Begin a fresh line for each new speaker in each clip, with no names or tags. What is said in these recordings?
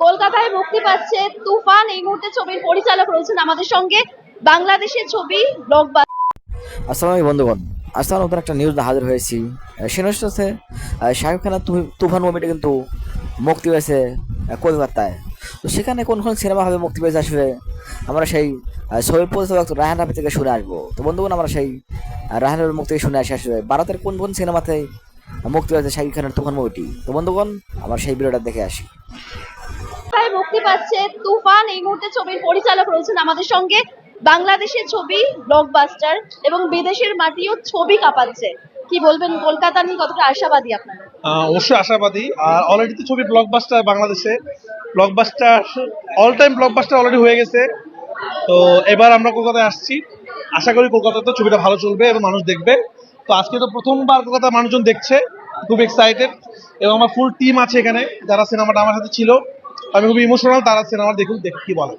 কলকাতায় মুক্তি পাচ্ছে তুফান। এই মুহূর্তে ছবির পরিচালক রয়েছেন আমাদের সঙ্গে বাংলাদেশের ছবি ব্লকবাস্টার
বন্ধুগণ। আজকে নতুন একটা নিউজ হাজির হয়েছি। হচ্ছে আহ, খানের তুফান মুভিটা কিন্তু মুক্তি পেয়েছে কলকাতায়। তো সেখানে কোন কোন সিনেমা হবে মুক্তি পেয়েছে আসলে? আমরা সেই ছবির পরিচালক রায়হান রাফি থেকে শুনে আসব। তো বন্ধুগণ আমরা সেই আহ, রায়হান রাফির থেকে শুনে আসি আসলে। ভারতের কোন কোন সিনেমাতে মুক্তি পেয়েছে শাকিব খানের তুফান মুভিটি তো বন্ধুগণ আমরা সেই ভিডিওটা দেখে আসি।
কলকাতায় মুক্তি পাচ্ছে তুফান। এই মুহূর্তে ছবির পরিচালক রয়েছেন আমাদের সঙ্গে বাংলাদেশের ছবি ব্লকবাস্টার এবং বিদেশের মাটিও ছবি কাঁপাচ্ছে। কি বলবেন, কলকাতা নিয়ে কতটা আশাবাদী আপনারা?
অবশ্যই আশাবাদী। আর অলরেডি তো ছবি ব্লকবাস্টার বাংলাদেশে। Blockbuster all time blockbuster already হয়ে গেছে। তো এবার আমরা কলকাতায় আসছি। আশা করি কলকাতাতে ছবিটা ভালো চলবে এবং মানুষ দেখবে। তো আজকে তো প্রথমবার কলকাতার মানুষজন দেখছে। খুব এক্সাইটেড এবং আমার ফুল টিম আছে এখানে। যারা সিনেমাটা আমার সাথে ছিল আমি খুব ইমোশনাল তারা সিনেমা দেখুন দেখ কি বলে।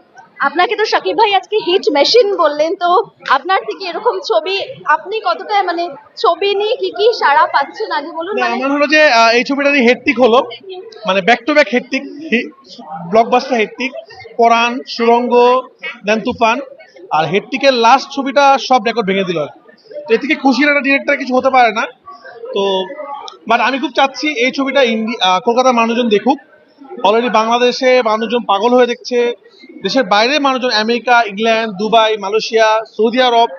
আপনাকে তো শাকিব ভাই আজকে হিট মেশিন বললেন তো আপনার থেকে এরকম ছবি আপনি কতটা মানে ছবি নিয়ে কি কি সাড়া পাচ্ছেন আগে বলুন মানে
আমার হলো যে এই ছবিটারই হেডটিক হলো। মানে back to back hat-trick blockbuster hat-trick Poran Surongo then Toofan. R হেডটিকের last ছবিটা সব রেকর্ড ভেঙে দিল। তো এর থেকে খুশির একটা ডিরেক্টর কিছু হতে পারে না। তো বাট আমি খুব চাচ্ছি এই ছবিটা ইন্ডি কলকাতার মানুষজন দেখুক। অলরেডি বাংলাদেশে মানুষজন পাগল হয়ে দেখছে। দেশের বাইরে মানুষজন, America, England, Dubai, Malaysia, Saudi Arab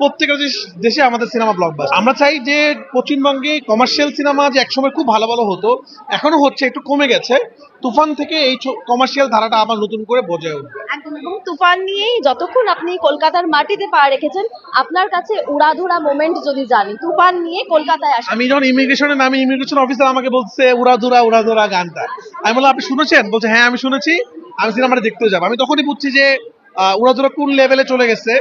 প্রত্যেকটা দেশ- আমাদের সিনেমা ব্লকবাস্টার আমরা চাই যে পশ্চিমবঙ্গে কমার্শিয়াল সিনেমা যে একসময় খুব ভালো ভালো হতো এখনও হচ্ছে একটু কমে গেছে। তুফান থেকে এই কমার্শিয়াল ধারাটা আবার নতুন করে বজায় উঠবে।
একদম এবং তুফান নিয়েই যতক্ষণ আপনি কলকাতার মাটিতে পা রেখেছেন আপনার কাছে উড়াধুরা মোমেন্ট যদি জানি তুফান নিয়ে কলকাতায় আসেন
আমি যখন ইমিগ্রেশনে নামি ইমিগ্রেশন অফিসার আমাকে বলছে উড়াধুরা উড়াধুরা গানটা। আমি বললাম আপনি শুনেছেন? বলছে হ্যাঁ আমি শুনেছি। আমি সিনেমাটা দেখতেও যাব। আমি তখনই বুঝছি যে উড়াধুরা কোন লেভেলে চলে গেছে।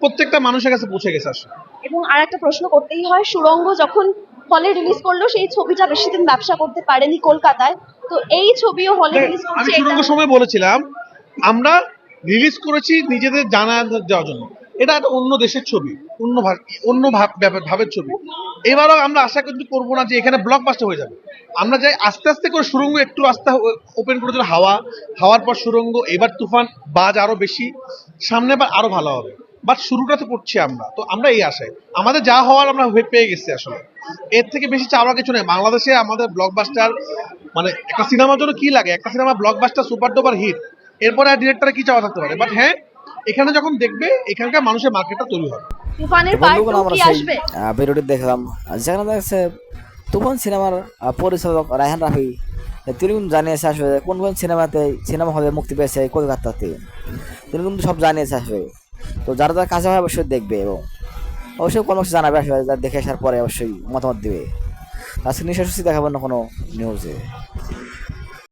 প্রত্যেকটা মানুষের কাছে পৌঁছে গেছে আসলে।
এবং আর একটা প্রশ্ন করতেই হয় সুরঙ্গ যখন হলে রিলিজ করল সেই ছবিটা বেশি দিন ব্যবসা করতে পারেনি কলকাতায়। তো এই ছবিও হলে রিলিজ
আমি
করছে
সুরঙ্গ
এটা-
সময় বলেছিলাম আমরা রিলিজ করেছি নিজেদের জানা দেওয়ার জন্য। এটা একটা অন্য দেশের ছবি অন্য ভা- অন্য ভাব- ব্যাপার- ভাবের ছবি। এবারও আমরা আশা কিন্তু করব না যে এখানে ব্লকবাস্টার হয়ে যাবে। আমরা যাই আস্তে আস্তে করে সুরঙ্গ একটু আস্তে ওপেন করে দিল হাওয়া হাওয়ার পর সুরঙ্গ এবার তুফান বাজ আরও বেশি সামনে বার আরও ভালো হবে। বাট শুরুটা তো করছি আমরা। তো আমরা এই আশায়। আমাদের যা হওয়ার আমরা পেয়ে গেছি আসলে। এর থেকে বেশি চাওয়ার কিছু নেই। বাংলাদেশে আমাদের ব্লকবাস্টার মানে একটা সিনেমার জন্য কি লাগে? একটা cinema blockbuster super duper hit এরপরে আর ডিরেক্টরে কি চাওয়া থাকতে পারে? বাট হ্যাঁ এখানে যখন দেখবে এখানকার মানুষের মার্কেটটা তৈরি হবে।
তুফানের পার্ট কি আসবে?
ভিডিওটি দেখলাম। যেখানে দেখছে তুফান সিনেমার পরিচালক রায়হান রাফি তিনি কিন্তু জানিয়েছে আসলে কোন কোন সিনেমাতে সিনেমা হলে মুক্তি পেয়েছে কলকাতাতে। তিনি কিন্তু সব জানিয়েছে আসলে তো যারা যারা কাছে হয় অবশ্যই দেখবে এবং অবশ্যই কোনো কিছু জানাবে আসবে দেখে আসার পরে অবশ্যই মতামত দেবে। আজকে নিঃশ্বাসী দেখাবো না কোনো নিউজে